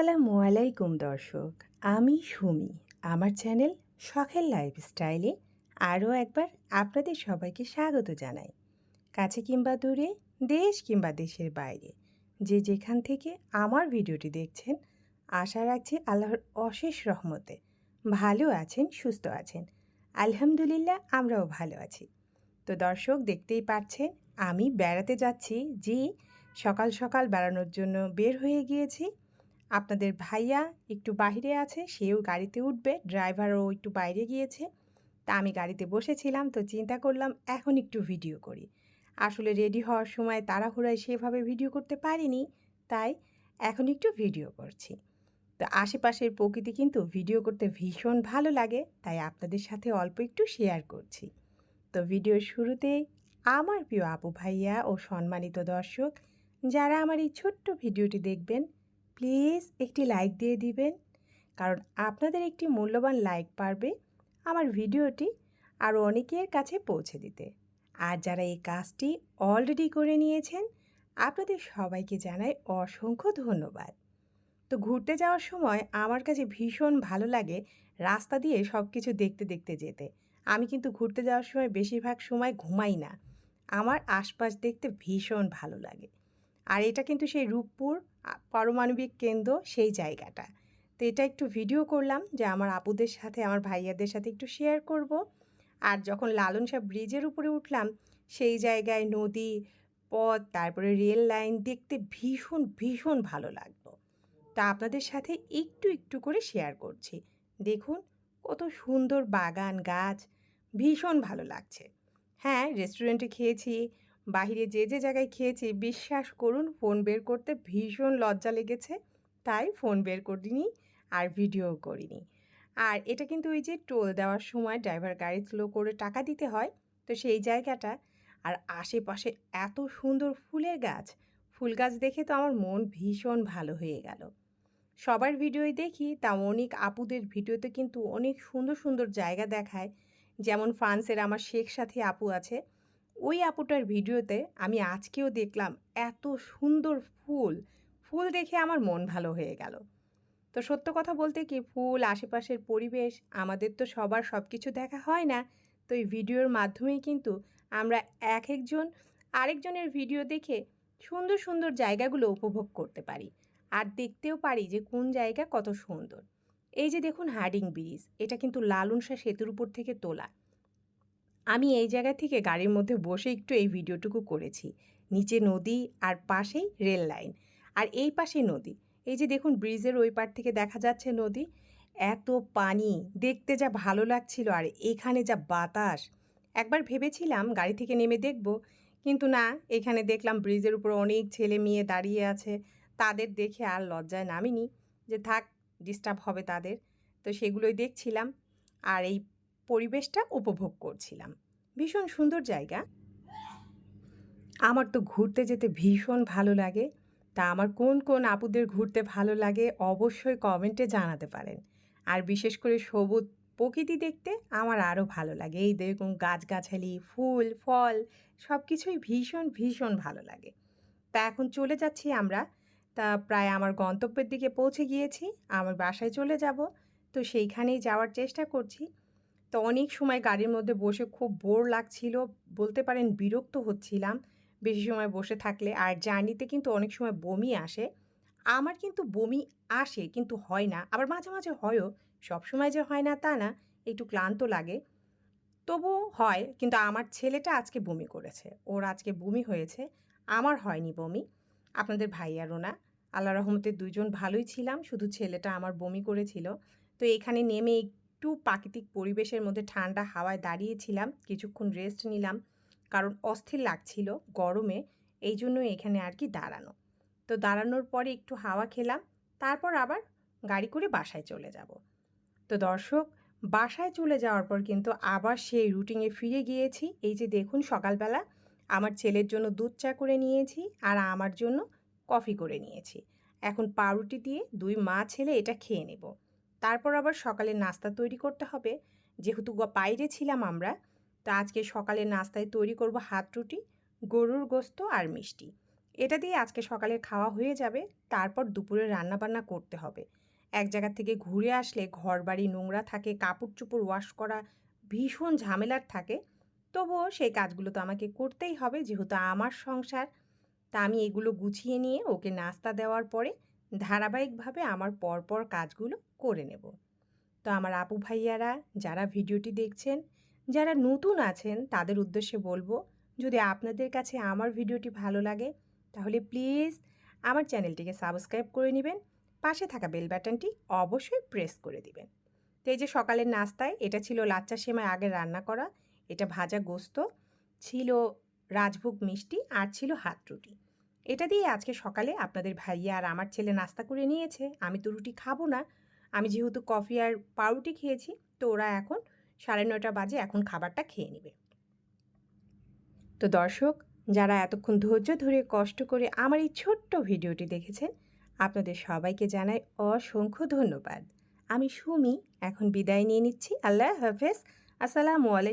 আসসালামু আলাইকুম দর্শক, আমি সুমি। আমার চ্যানেল শখের লাইফস্টাইলে আরও একবার আপনাদের সবাইকে স্বাগত জানাই। কাছে কিংবা দূরে, দেশ কিংবা দেশের বাইরে, যে যেখান থেকে আমার ভিডিওটি দেখছেন, আশা রাখছি আল্লাহর অশেষ রহমতে ভালো আছেন, সুস্থ আছেন। আলহামদুলিল্লাহ, আমরাও ভালো আছি। তো দর্শক, দেখতেই পাচ্ছেন, আমি বেড়াতে যাচ্ছি জি সকাল সকাল বেড়ানোর জন্য বের হয়ে গিয়েছি। আপনাদের ভাইয়া একটু বাইরে আছে, সেও গাড়িতে উঠবে, ড্রাইভারও একটু বাইরে গিয়েছে। তা আমি গাড়িতে বসেছিলাম, তো চিন্তা করলাম এখন একটু ভিডিও করি। আসলে রেডি হওয়ার সময় তাড়াহুড়ায় সেভাবে ভিডিও করতে পারিনি, তাই এখন একটু ভিডিও করছি। তো আশেপাশের প্রকৃতি কিন্তু ভিডিও করতে ভীষণ ভালো লাগে, তাই আপনাদের সাথে অল্প একটু শেয়ার করছি। তো ভিডিওর শুরুতেই আমার প্রিয় আপু ভাইয়া ও সম্মানিত দর্শক, যারা আমার এই ছোট্ট ভিডিওটি দেখবেন প্লিজ একটি লাইক দিয়ে দিবেন। কারণ আপনাদের একটি মূল্যবান লাইক পারবে আমার ভিডিওটি আরও অনেকের কাছে পৌঁছে দিতে। আর যারা এই কাজটি অলরেডি করে নিয়েছেন, আপনাদের সবাইকে জানাই অসংখ্য ধন্যবাদ। তো ঘুরতে যাওয়ার সময় আমার কাছে ভীষণ ভালো লাগে রাস্তা দিয়ে সব কিছু দেখতে দেখতে যেতে। আমি কিন্তু ঘুরতে যাওয়ার সময় বেশিরভাগ সময় ঘুমাই না। আমার আশপাশ দেখতে ভীষণ ভালো লাগে। আর এটা কিন্তু সেই রূপপুর পারমাণবিক কেন্দ্র সেই জায়গাটা। তো এটা একটু ভিডিও করলাম যে আমার আপুদের সাথে, আমার ভাইয়াদের সাথে একটু শেয়ার করব। আর যখন লালন শাহ ব্রিজের উপরে উঠলাম, সেই জায়গায় নদী, পথ, তারপরে রেল লাইন দেখতে ভীষণ ভীষণ ভালো লাগল। তা আপনাদের সাথে একটু একটু করে শেয়ার করছি। দেখুন কত সুন্দর বাগান, গাছ, ভীষণ ভালো লাগছে। হ্যাঁ রেস্টুরেন্টে খেয়েছি বাহিরে যে যে জায়গায় খেয়েছি, বিশ্বাস করুন, ফোন বের করতে ভীষণ লজ্জা লেগেছে। তাই ফোন বের করিনি আর ভিডিও করিনি। আর এটা কিন্তু ওই যে টোল দেওয়ার সময় ড্রাইভার গাড়ি স্লো করে টাকা দিতে হয়। তো সেই জায়গাটা আর আশেপাশে এত সুন্দর ফুলের গাছ, ফুল গাছ দেখে তো আমার মন ভীষণ ভালো হয়ে গেল। সবার ভিডিওই দেখি তা অনেক আপুদের ভিডিওতে কিন্তু অনেক সুন্দর সুন্দর জায়গা দেখায়। যেমন ফ্রান্সের আমার শেখ সাথী আপু আছে ওই আপুটার ভিডিওতে আমি আজকেও দেখলাম এত সুন্দর ফুল। ফুল দেখে আমার মন ভালো হয়ে গেল। তো সত্য কথা বলতে কি, ফুল, আশেপাশের পরিবেশ, আমাদের তো সবার সব কিছু দেখা হয় না। তো এই ভিডিওর মাধ্যমেই কিন্তু আমরা এক একজন, আরেকজনের ভিডিও দেখে সুন্দর সুন্দর জায়গাগুলো উপভোগ করতে পারি। আর দেখতেও পারি যে কোন জায়গা কত সুন্দর। এই যে দেখুন হার্ডিং ব্রিজ, এটা কিন্তু লালন শাহ সেতুর উপর থেকে তোলা। আমি এই জায়গা থেকে গাড়ির মধ্যে বসে একটু এই ভিডিওটুকু করেছি। নিচে নদী আর পাশেই রেল লাইন। আর এই পাশে নদী। এই যে দেখুন ব্রিজের ওই পার থেকে দেখা যাচ্ছে নদী। এত পানি। দেখতে যা ভালো লাগছিল। আর এখানে যা বাতাস। একবার ভেবেছিলাম গাড়ি থেকে নেমে দেখব। কিন্তু না, এখানে দেখলাম ব্রিজের উপর অনেক ছেলে মেয়ে দাঁড়িয়ে আছে। তাদের দেখে আর লজ্জায় নামিনি। যে থাক ডিস্টার্ব হবে তাদের। তো সেগুলোই দেখছিলাম। আর এই পরিবেশটা উপভোগ করছিলাম। ভীষণ সুন্দর জায়গা। আমার তো ঘুরতে যেতে ভীষণ ভালো লাগে। তা আমার কোন কোন আপুদের ঘুরতে ভালো লাগে অবশ্যই কমেন্টে জানাতে পারেন। আর বিশেষ করে সবুজ প্রকৃতি দেখতে আমার আরও ভালো লাগে। এই দেখুন গাছগাছালি, ফুল, ফল সব কিছুই ভীষণ ভীষণ ভালো লাগে। তা এখন চলে যাচ্ছি আমরা। তা প্রায় আমার গন্তব্যের দিকে পৌঁছে গিয়েছি। আমার বাসায় চলে যাব। তো সেইখানেই যাওয়ার চেষ্টা করছি। তো অনেক সময় গাড়ির মধ্যে বসে খুব বোর লাগছিল, বলতে পারেন বিরক্ত হচ্ছিলাম বেশি সময় বসে থাকলে। আর জার্নিতে কিন্তু অনেক সময় বমি আসে। আমার কিন্তু বমি আসে কিন্তু হয় না। আবার মাঝে মাঝে হয়ও। সব সময় যে হয় না তা না, একটু ক্লান্ত লাগে। তবুও হয়, কিন্তু আমার ছেলেটা আজকে বমি করেছে। ওর আজকে বমি হয়েছে। আমার হয়নি বমি। আপনাদের ভাই ভাইয়ারও না আল্লাহ রহমতে দুজন ভালোই ছিলাম। শুধু ছেলেটা আমার বমি করেছিল। তো এখানে নেমে একটু প্রাকৃতিক পরিবেশের মধ্যে ঠান্ডা হাওয়ায় দাঁড়িয়েছিলাম, কিছুক্ষণ রেস্ট নিলাম। কারণ অস্থির লাগছিল গরমে, এই জন্য এখানে আর কি দাঁড়ানো। তো দাঁড়ানোর পরে একটু হাওয়া খেলাম, তারপর আবার গাড়ি করে বাসায় চলে যাব। তো দর্শক, বাসায় চলে যাওয়ার পর কিন্তু আবার সেই রুটিনে ফিরে গিয়েছি। এই যে দেখুন সকালবেলা আমার ছেলের জন্য দুধ চা করে নিয়েছি আর আমার জন্য কফি করে নিয়েছি। এখন পাউরুটি দিয়ে দুই মা ছেলে এটা খেয়ে নেব। তারপর আবার সকালে নাস্তা তৈরি করতে হবে। যেহেতু বাইরে ছিলাম আমরা, তো আজকে সকালে নাস্তায় তৈরি করব হাত রুটি, গরুর গোস্ত আর মিষ্টি। এটা দিয়ে আজকে সকালে খাওয়া হয়ে যাবে, তারপর দুপুরে রান্নাবান্না করতে হবে। এক জায়গা থেকে ঘুরে আসলে ঘর বাড়ি নোংরা থাকে কাপড় চোপড় ওয়াশ করা ভীষণ ঝামেলার থাকে। তবুও সেই কাজগুলো তো আমাকে করতেই হবে, যেহেতু আমার সংসার, তা আমি এগুলো গুছিয়ে নিয়ে ওকে নাস্তা দেওয়ার পরে ধারাবাহিকভাবে আমার পরপর কাজগুলো করে নেব। তো আমার আপু ভাইয়ারা যারা ভিডিওটি দেখছেন, যারা নতুন আছেন, তাদের উদ্দেশ্যে বলব, যদি আপনাদের কাছে আমার ভিডিওটি ভালো লাগে, তাহলে প্লিজ আমার চ্যানেলটিকে সাবস্ক্রাইব করে নেবেন, পাশে থাকা বেল বাটনটি অবশ্যই প্রেস করে দিবেন। তো এই যে সকালের নাস্তায়, এটা ছিল লাচ্চা সেমাই আগে রান্না করা, এটা ভাজা গোস্ত, ছিল রাজভোগ মিষ্টি আর ছিল হাত রুটি। এটা দিয়ে আজকে সকালে আপনাদের ভাইয়া আর আমার ছেলে নাস্তা করে নিয়েছে। আমি তো রুটি খাব না। আমি যেহেতু কফি আর পাউরুটি খেয়েছি, তো ওরা এখন সাড়ে নয়টা বাজে এখন খাবারটা খেয়ে নেবে। তো দর্শক, যারা এতক্ষণ ধৈর্য ধরে কষ্ট করে আমার এই ছোট্ট ভিডিওটি দেখেছেন, আপনাদের সবাইকে জানাই অসংখ্য ধন্যবাদ। আমি সুমি, এখন বিদায় নিয়ে নিচ্ছি। আল্লাহ হাফেজ। আসসালামু আলাইকুম